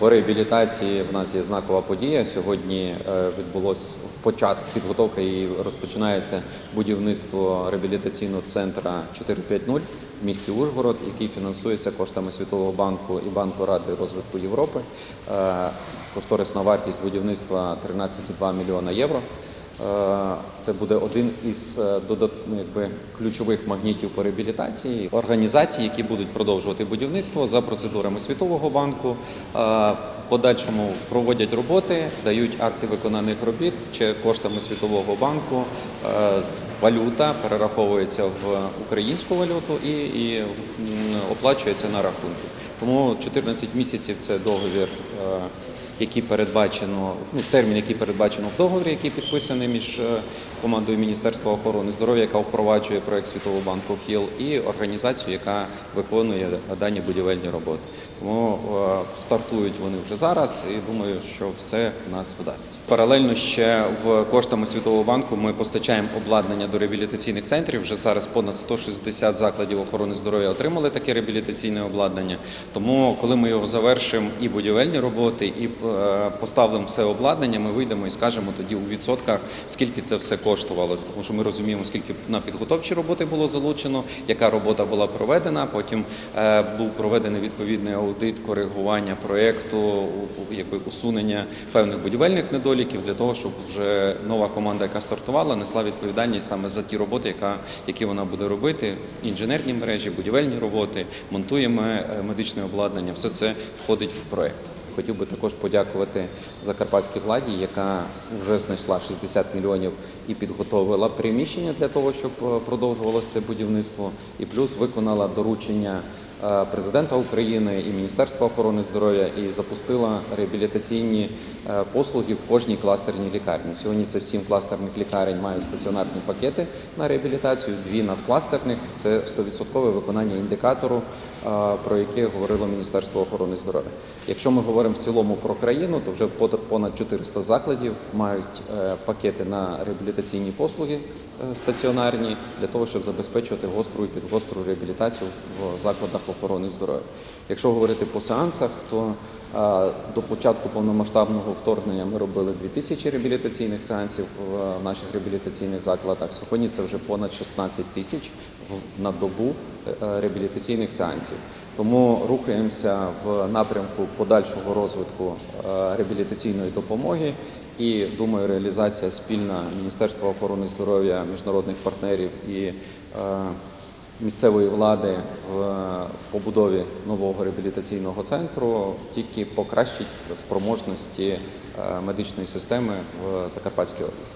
По реабілітації в нас є знакова подія. Сьогодні відбулося відбулось початок підготовка і розпочинається будівництво реабілітаційного центру 450 в місті Ужгород, який фінансується коштами Світового банку і Банку Ради розвитку Європи. Е, Кошторисна вартість будівництва 13,2 мільйона євро. Е, Це буде один із е, ну, якби, ключових магнітів по реабілітації організацій, які будуть продовжувати будівництво за процедурами Світового банку. Е, Подальшому проводять роботи, дають акти виконаних робіт чи коштами Світового банку. Валюта перераховується в українську валюту і, і оплачується на рахунки. Тому 14 місяців це договір. Які передбачено, ну термін, який передбачено в договорі, який підписаний між е, командою Міністерства охорони здоров'я, яка впроваджує проект Світового банку ХІЛ, і організацією, яка виконує дані будівельні роботи. Тому е, стартують вони вже зараз, і думаю, що все в нас вдасться. Паралельно ще в коштами Світового банку ми постачаємо обладнання до реабілітаційних центрів. Вже зараз понад 160 закладів охорони здоров'я отримали таке реабілітаційне обладнання. Тому, коли ми його завершимо, і будівельні роботи, і поставимо все обладнання, ми вийдемо і скажемо тоді у відсотках, скільки це все коштувало. Тому що ми розуміємо, скільки на підготовчі роботи було залучено, яка робота була проведена. Потім е, був проведений відповідний аудит, коригування проєкту, якби усунення певних будівельних недоліків для того, щоб вже нова команда, яка стартувала, несла відповідальність саме за ті роботи, які вона буде робити. Інженерні мережі, будівельні роботи, монтуємо е, медичне обладнання. Все це входить в проєкт. Хотів би також подякувати закарпатській владі, яка вже знайшла 60 мільйонів і підготовила приміщення для того, щоб е, продовжувалося це будівництво, і плюс виконала доручення президента України і Міністерства охорони здоров'я і запустила реабілітаційні е, послуги в кожній кластерній лікарні. Сьогодні це сім кластерних лікарень мають стаціонарні пакети на реабілітацію, дві надкластерних це 100% виконання індикатору, е, про яке говорило Міністерство охорони здоров'я. Якщо ми говоримо в цілому про країну, то вже понад 400 закладів мають е, пакети на реабілітаційні послуги е, стаціонарні для того, щоб забезпечувати гостру і підгостру реабілітацію в закладах охорони здоров'я. Якщо говорити по сеансах, то е, до початку повномасштабного вторгнення ми робили 2000 реабілітаційних сеансів в наших реабілітаційних закладах. Сьогодні це вже понад 16 тисяч на добу е, реабілітаційних сеансів. Тому рухаємося в напрямку подальшого розвитку е, реабілітаційної допомоги. І думаю, реалізація спільна Міністерства охорони здоров'я, міжнародних партнерів і е, місцевої влади в побудові нового реабілітаційного центру тільки покращить спроможності е, медичної системи в Закарпатській області.